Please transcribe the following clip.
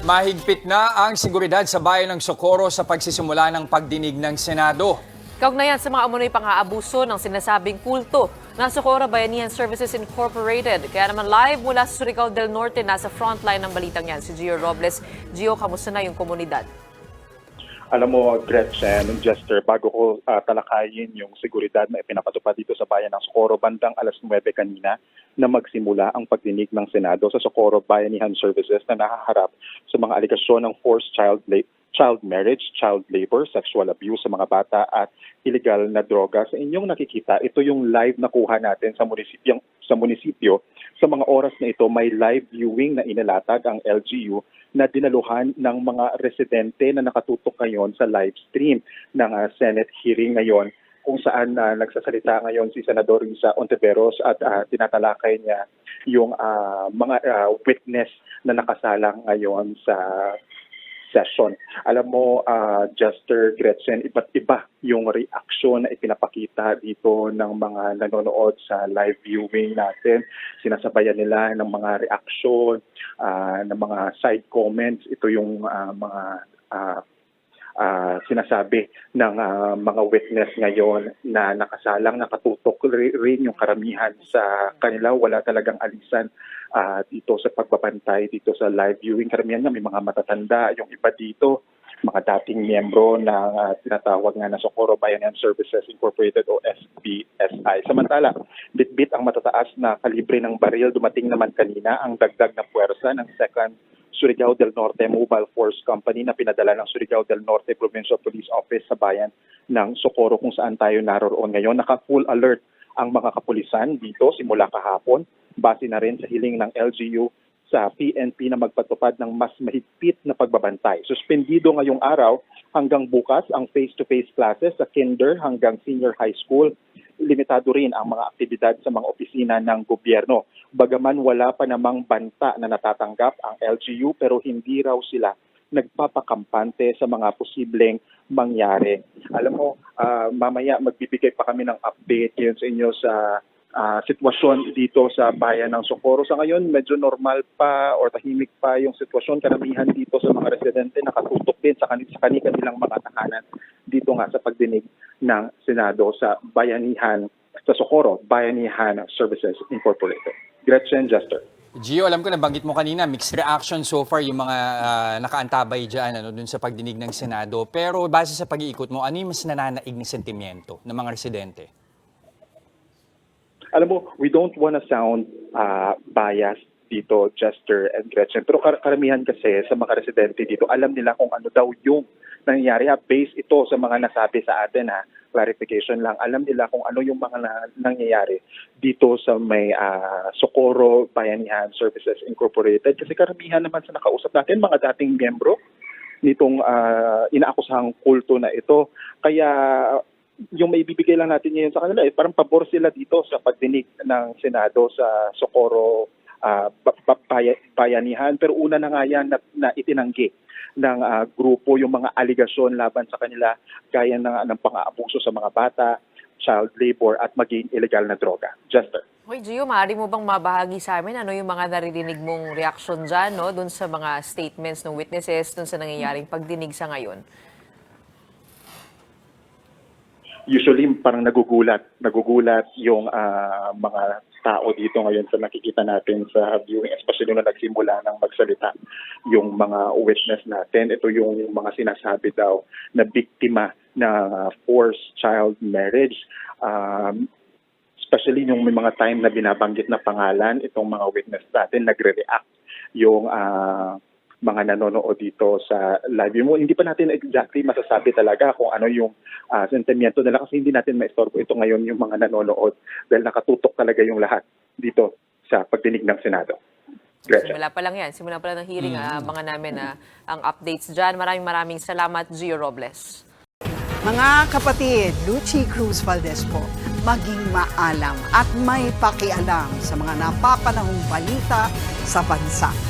Mahigpit na ang seguridad sa bayan ng Socorro sa pagsisimula ng pagdinig ng Senado. Kaugnayan sa mga umunoy pang-aabuso ng sinasabing kulto ng Socorro Bayanihan Services Incorporated. Kaya naman live mula sa Surigao del Norte, nasa frontline ng balitang yan si Gio Robles. Gio, kamusta na yung komunidad? Alam mo, Gretchen, Jester, bago ko ah, talakayin yung seguridad na ipinapatupad dito sa bayan ng Socorro, bandang alas 9 kanina na magsimula ang pagdinig ng Senado sa Socorro Bayanihan Services na nahaharap sa mga aligasyon ng forced child child marriage, child labor, sexual abuse sa mga bata at illegal na droga. Sa inyong nakikita, ito yung live na kuha natin sa munisipyo, sa munisipyo. Sa mga oras na ito, may live viewing na inalatag ang LGU na dinaluhan ng mga residente na nakatutok ngayon sa live stream ng ah, Senate hearing ngayon kung saan ah, nagsasalita ngayon si Senador Risa Ontiveros at ah, tinatalakay niya yung ah, mga ah, witness na nakasalang ngayon sa session. Alam mo, ah, Jester Gretchen, iba't iba yung reaction na ipinapakita dito ng mga nanonood sa live viewing natin. Sinasabayan nila ng mga reaction, ah, ng mga side comments. Ito yung ah, mga ah, ah, sinasabi ng ah, mga witness ngayon na nakasalang, nakatutok ri- rin yung karamihan sa kanila. Wala talagang alisan ah, dito sa pagbabantay, dito sa live viewing. Karamihan nga may mga matatanda. Yung iba dito, mga dating miyembro ng ah, tinatawag nga na Socorro Bayanihan Services Incorporated o SBSI. Samantala, bitbit ang matataas na kalibre ng baril. Dumating naman kanina ang dagdag na puwersa ng second Surigao del Norte Mobile Force Company na pinadala ng Surigao del Norte Provincial Police Office sa bayan ng Socorro kung saan tayo naroon ngayon. Naka-full alert ang mga kapulisan dito simula kahapon base na rin sa hiling ng LGU sa PNP na magpatupad ng mas mahigpit na pagbabantay. Suspendido ngayong araw hanggang bukas ang face-to-face classes sa kinder hanggang senior high school. Limitado rin ang mga aktibidad sa mga opisina ng gobyerno. Bagaman wala pa namang banta na natatanggap ang LGU pero hindi raw sila nagpapakampante sa mga posibleng mangyari. Alam mo, ah, mamaya magbibigay pa kami ng update yun sa inyo sa ah, sitwasyon dito sa bayan ng Socorro. Sa ngayon, medyo normal pa or tahimik pa yung sitwasyon. Karamihan dito sa mga residente nakatutok din sa, kanil- sa kanilang mga tahanan dito nga sa pagdinig ng Senado sa Bayanihan sa Socorro, Bayanihan Services Incorporated. Gretchen Jester. Gio, alam ko nabanggit mo kanina, mixed reaction so far yung mga ah, nakaantabay dyan ano, dun sa pagdinig ng Senado. Pero base sa pag-iikot mo, ano yung mas nananaig na sentimiento ng mga residente? alam mo, we don't want to sound uh, biased dito, Jester and Gretchen. Pero kar- karamihan kasi sa mga residente dito, alam nila kung ano daw yung nangyayari. Ha? Based ito sa mga nasabi sa atin, ha? clarification lang. Alam nila kung ano yung mga na- nangyayari dito sa may ah, Socorro Bayanihan Services Incorporated. Kasi karamihan naman sa nakausap natin, mga dating miyembro nitong ah, inaakusahang kulto na ito. Kaya yung may bibigay lang natin ngayon sa kanila, eh, parang pabor sila dito sa pagdinig ng Senado sa Socorro ah, baya- bayanihan. Pero una na nga yan na, na itinanggi ng ah, grupo yung mga aligasyon laban sa kanila gaya ng, ng pang-aabuso sa mga bata, child labor at maging illegal na droga. Jester. Hoy, Gio, maaari mo bang mabahagi sa amin ano yung mga naririnig mong reaksyon dyan, no? Dun sa mga statements ng witnesses, dun sa nangyayaring pagdinig sa ngayon? usually parang nagugulat, nagugulat yung ah, mga tao dito ngayon sa nakikita natin sa viewing, especially nung nagsimula ng magsalita yung mga witness natin. Ito yung mga sinasabi daw na biktima na forced child marriage. Um, especially yung may mga time na binabanggit na pangalan, itong mga witness natin, nagre-react yung ah, mga nanonood dito sa live mo. Hindi pa natin exactly masasabi talaga kung ano yung ah, sentimiento nila kasi hindi natin maistorbo ito ngayon yung mga nanonood dahil nakatutok talaga yung lahat dito sa pagdinig ng Senado. Gretchen. Simula pa lang yan. Simula pa lang ng hearing. ah, Abangan namin na ang updates dyan. Maraming maraming salamat, Gio Robles. Mga kapatid, Lucy Cruz Valdez po, maging maalam at may pakialam sa mga napapanahong balita sa bansa.